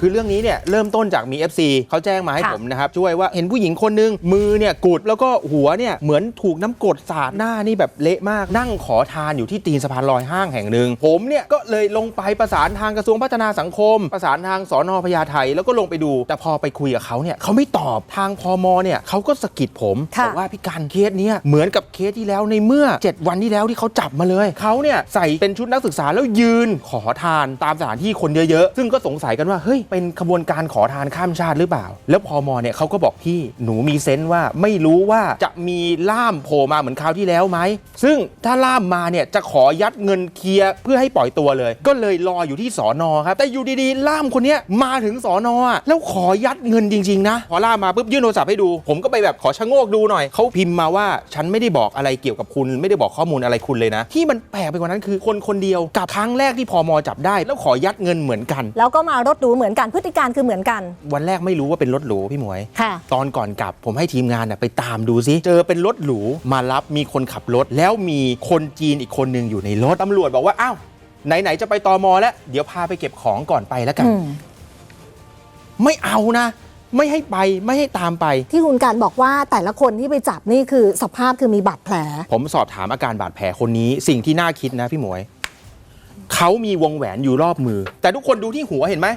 คือเรื่องนี้เนี่ยเริ่มต้นจากมี FC เขาแจ้งมาให้ค่ะผมนะครับช่วยว่าเห็นผู้หญิงคนนึงมือเนี่ยกุดแล้วก็หัวเนี่ยเหมือนถูกน้ำกรดสาดหน้านี่แบบเละมากนั่งขอทานอยู่ที่ตีนสะพานลอยห้างแห่งหนึ่งผมเนี่ยก็เลยลงไปประสานทางกระทรวงพัฒนาสังคม ประสานทางสอนอพญาไทแล้วก็ลงไปดู แต่พอไปคุยกับเขาเนี่ยเขาไม่ตอบทางพมเนี่ยเขาก็สะกิดผมค่ะบอกว่าพี่การเคสเนี้ยเหมือนกับเคสที่แล้วในเมื่อ 7 วันที่แล้วที่เขาจับมาเลยเขาเนี่ยใส่เป็นชุดนักศึกษาแล้วยืนขอทานตามสถานที่คนเยอะๆซึ่งก็สงสัยกันว่าเฮ้ยเป็นขบวนการขอทานข้ามชาติหรือเปล่า แล้วพอมเนี่ยเขาก็บอกพี่หนูมีเซนส์ว่าไม่รู้ว่าจะมีล่ามโผล่มาเหมือนคราวที่แล้วไหมซึ่งถ้าล่ามมาเนี่ยจะขอยัดเงินเคลียร์เพื่อให้ปล่อยตัวเลย ก็เลยรออยู่ที่สอนอครับแต่อยู่ดีๆล่ามคนเนี้ยมาถึงสอนอแล้วขอยัดเงินจริงๆนะพอล่ามมาปุ๊บยื่นโทรศัพท์ให้ดู ผมก็ไปแบบขอชะโงกดูหน่อยเขาพิมพ์มาว่าฉันไม่ได้บอกอะไรเกี่ยวกับคุณ ไม่ได้บอกข้อมูลอะไรคุณเลยนะ ที่มันแปลกไปกว่านั้นคือคนคนเดียวกับครั้งแรกที่พอมจับได้ แล้วขอยัดเงินเหมือนกัน แล้วก็มารถหรูเหมือนกันพฤติการคือเหมือนกัน วันแรกไม่รู้ว่าเป็นรถหรูพี่หมวย ค่ะ ตอนก่อนกลับผมให้ทีมงานน่ะไปตามดูซิ เจอเป็นรถหรูมารับมีคนขับรถ แล้วมีคนจีนอีกคนหนึ่งอยู่ในรถตำรวจบอกว่าอ้าวไหน ๆ จะไปตอมอแล้ว เดี๋ยวพาไปเก็บของก่อนไปแล้วกัน อืม ไม่เอานะ ไม่ให้ไปไม่ให้ตามไป ที่คุณการบอกว่าแต่ละคนที่ไปจับนี่คือสภาพคือมีบาดแผล ผมสอบถามอาการบาดแผลคนนี้สิ่งที่น่าคิดนะพี่หมวย เขามีวงแหวนอยู่รอบมือ แต่ทุกคนดูที่หัวเห็นไหม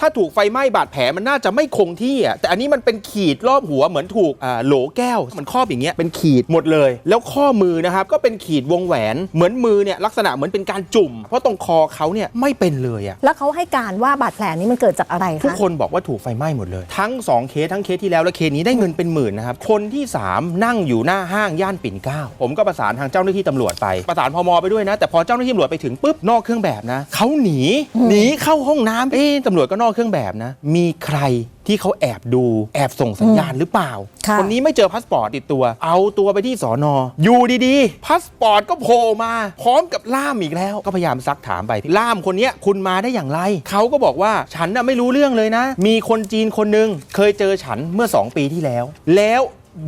ถ้าถูกไฟไหม้บาดแผลมันน่าจะไม่คงที่อะแต่อันนี้มันเป็นขีดรอบหัวเหมือนถูกอ่าโหลแก้ว มันครอบอย่างเงี้ยเป็นขีดหมดเลย แล้วข้อมือนะครับก็เป็นขีดวงแหวนเหมือนมือเนี่ยลักษณะเหมือนเป็นการจุ่ม เพราะตรงคอเขาเนี่ยไม่เป็นเลยอะแล้วเขาให้การว่าบาดแผลนี้มันเกิดจากอะไรทุกคะคนบอกว่าถูกไฟไหม้หมดเลย ทั้ง2เคสทั้งเคสที่แล้วและเคสนี้ได้เงินเป็นหมื่นนะครับคนที่3นั่งอยู่หน้าห้างย่านปิ่นเกล้าผมก็ประสานทางเจ้าหน้าที่ตำรวจไปประสานพมไปด้วยนะ แต่พอเจ้าหน้าที่ตำรวจไปถึงปุ๊บนอกเครื่องแบบนะเขาหนีหนีเข้าห้องน้ำเอ๊ะตำรวจก็นอกเครื่องแบบนะ มีใครที่เขาแอบดูแอบส่งสัญญาณหรือเปล่า ค่ะคนนี้ไม่เจอพาสปอร์ตติดตัว เอาตัวไปที่สอนออยู่ดีๆพาสปอร์ตก็โผล่มา พร้อมกับล่ามอีกแล้ว ก็พยายามซักถามไปล่ามคนเนี้ยคุณมาได้อย่างไร เขาก็บอกว่าฉันน่ะไม่รู้เรื่องเลยนะ มีคนจีนคนหนึ่งเคยเจอฉันเมื่อ 2 ปีที่แล้ว แล้ว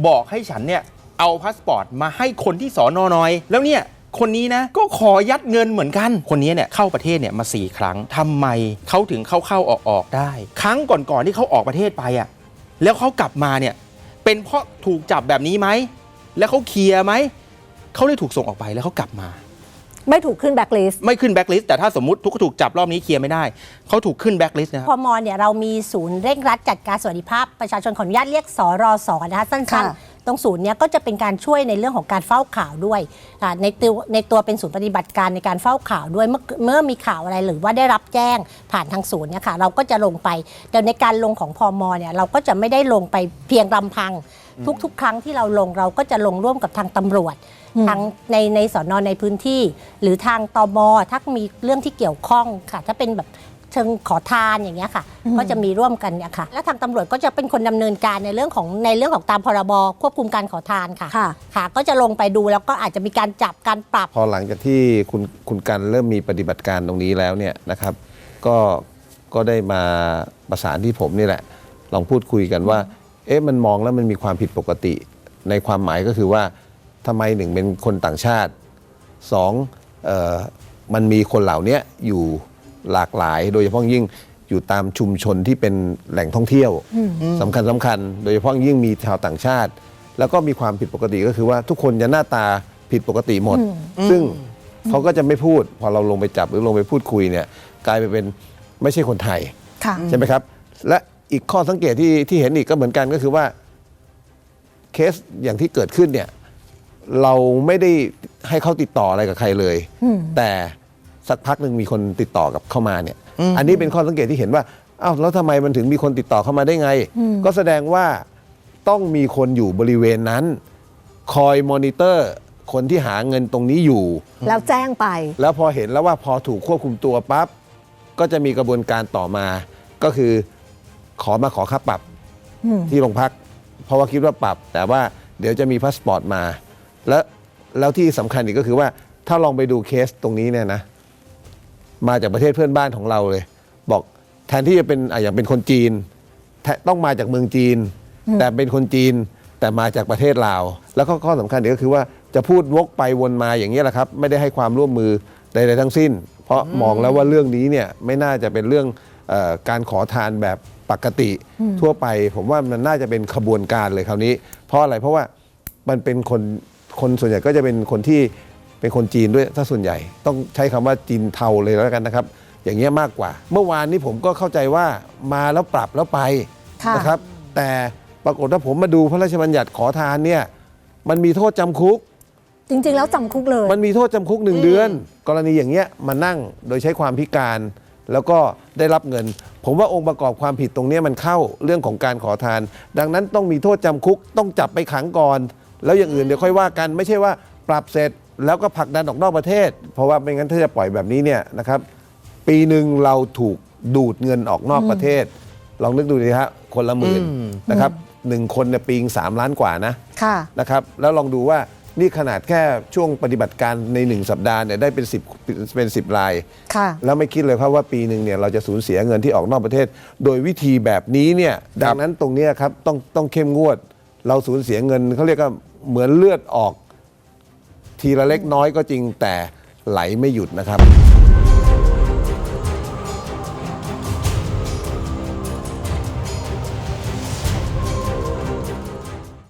บอกให้ฉันเนี่ยเอาพาสปอร์ตมาให้คนที่สอนอหน่อย แล้วเนี่ย คนนี้นะก็ขอยัดเงินเหมือนกัน คนนี้เนี่ยเข้าประเทศเนี่ยมา 4 ครั้งทำไมเขาถึงเข้าเข้าออกออกได้ ครั้งก่อนๆที่เขาออกประเทศไปอะแล้วเขากลับมาเนี่ยเป็นเพราะถูกจับแบบนี้ไหมแล้วเขาเคลียร์ไหมเขาเลยถูกส่งออกไปแล้วเขากลับมา ไม่ถูกขึ้นแบ็คลิสไม่ขึ้นแบ็คลิสต์แต่ถ้าสมมติทุกถูกจับรอบนี้เคลียร์ไม่ได้เขาถูกขึ้นแบ็คลิสต์นะครับพมเนี่ยเรามีศูนย์เร่งรัดจัดการสวัสดิภาพประชาชนขออนุญาตเรียกสรสนะคะสั้นค่ะๆ ตรงศูนย์เนี้ยก็จะเป็นการช่วยในเรื่องของการเฝ้าข่าวด้วยอ่าในตัวในตัวเป็นศูนย์ปฏิบัติการในการเฝ้าข่าวด้วยเมื่อเมื่อมีข่าวอะไรหรือว่าได้รับแจ้งผ่านทางศูนย์เนี่ยค่ะเราก็จะลงไปแต่ในการลงของพมเนี่ยเราก็จะไม่ได้ลงไปเพียงลำพัง ทุกๆ ครั้งที่เราลงเราก็จะลงร่วมกับทางตำรวจอืมทางในในสอนอนในพื้นที่ หรือทางตมถ้ามีเรื่องที่เกี่ยวข้องค่ะ ถ้าเป็นแบบ เชิงขอทานอย่างเงี้ยค่ะ ก็จะมีร่วมกันเนี่ยค่ะ และทางตำรวจก็จะเป็นคนดำเนินการในเรื่องของในเรื่องของตามพรบควบคุมการขอทานค่ะ ค่ะ ค่ะ ก็จะลงไปดูแล้วก็อาจจะมีการจับการปรับ พอหลังจากที่คุณคุณกันเริ่มมีปฏิบัติการตรงนี้แล้วเนี่ยนะครับ ก็ก็ได้มาประสานที่ผมนี่แหละ ลองพูดคุยกันว่า เอ๊ะมันมองแล้วมันมีความผิดปกติ ในความหมายก็คือว่าทำไมหนึ่งเป็นคนต่างชาติสองเออมันมีคนเหล่านี้อยู่ หลากหลาย โดยเฉพาะยิ่งอยู่ตามชุมชนที่เป็นแหล่งท่องเที่ยวสำคัญสำคัญ โดยเฉพาะยิ่งมีชาวต่างชาติ แล้วก็มีความผิดปกติก็คือว่าทุกคนจะหน้าตาผิดปกติหมด ซึ่งเขาก็จะไม่พูด พอเราลงไปจับหรือลงไปพูดคุยเนี่ยกลายไปเป็นไม่ใช่คนไทยค่ะใช่ไหมครับ และอีกข้อสังเกตที่ที่เห็นอีกก็เหมือนกันก็คือว่าเคสอย่างที่เกิดขึ้นเนี่ยเราไม่ได้ให้เขาติดต่ออะไรกับใครเลย แต่ สักพักหนึ่งมีคนติดต่อกับเข้ามาเนี่ย อันนี้เป็นข้อสังเกตที่เห็นว่าอ้าวแล้วทำไมมันถึงมีคนติดต่อเข้ามาได้ไง ก็แสดงว่าต้องมีคนอยู่บริเวณนั้น คอยมอนิเตอร์คนที่หาเงินตรงนี้อยู่ แล้วแจ้งไป แล้วพอเห็นแล้วว่าพอถูกควบคุมตัวปั๊บก็จะมีกระบวนการต่อมา ก็คือขอมาขอค่าปรับอืมที่โรงพัก เพราะว่าคิดว่าปรับ แต่ว่าเดี๋ยวจะมีพาสปอร์ตมา แล้วแล้วที่สำคัญอีกก็คือว่าถ้าลองไปดูเคสตรงนี้เนี่ยนะ มาจากประเทศเพื่อนบ้านของเราเลย บอกแทนที่จะเป็นอะอย่างเป็นคนจีนแทต้องมาจากเมืองจีน แต่เป็นคนจีนแต่มาจากประเทศลาว แล้วก็ข้อสำคัญอีกก็คือว่าจะพูดวกไปวนมาอย่างนี้ยแหละครับ ไม่ได้ให้ความร่วมมือใดๆทั้งสิ้น เพราะมองแล้วว่าเรื่องนี้เนี่ยไม่น่าจะเป็นเรื่องเอ่อการขอทานแบบปกติทั่วไป ผมว่ามันน่าจะเป็นขบวนการเลยคราวนี้ เพราะอะไรเพราะว่ามันเป็นคนคนส่วนใหญ่ก็จะเป็นคนที่ เป็นคนจีนด้วยถ้าส่วนใหญ่ ต้องใช้คำว่าจีนเทาเลยแล้วกันนะครับ อย่างเงี้ยมากกว่า เมื่อวานนี้ผมก็เข้าใจว่ามาแล้วปรับแล้วไปค่ะนะครับ แต่ปรากฏว่าผมมาดูพระราชบัญญัติขอทานเนี่ยมันมีโทษจำคุก จริง ๆ แล้วจำคุกเลย มันมีโทษจำคุกหนึ่งเดือน กรณีอย่างเงี้ยมานั่งโดยใช้ความพิการ แล้วก็ได้รับเงิน ผมว่าองค์ประกอบความผิดตรงเนี้ยมันเข้าเรื่องของการขอทาน ดังนั้นต้องมีโทษจำคุกต้องจับไปขังก่อน แล้วอย่างอื่นเดี๋ยวค่อยว่ากัน ไม่ใช่ว่าปรับเสร็จ แล้วก็ผลักดันออกนอกประเทศ เพราะว่าไม่งั้นถ้าจะปล่อยแบบนี้เนี่ยนะครับ ปีหนึ่งเราถูกดูดเงินออกนอกประเทศ ลองนึกดูดิฮะคนละหมื่นอืมนะครับหนึ่งคนเนี่ยปีงสามล้านกว่านะค่ะนะครับแล้วลองดูว่านี่ขนาดแค่ช่วงปฏิบัติการใน 1 สัปดาห์เนี่ยได้เป็น 10 เป็น 10 รายค่ะแล้วไม่คิดเลยครับว่าปีหนึ่งเนี่ยเราจะสูญเสียเงินที่ออกนอกประเทศ โดยวิธีแบบนี้เนี่ยดังนั้นตรงเนี้ยครับต้องต้องเข้มงวด เราสูญเสียเงินเขาเรียกว่าเหมือนเลือดออก ทีละเล็กน้อยก็จริงแต่ไหลไม่หยุดนะครับ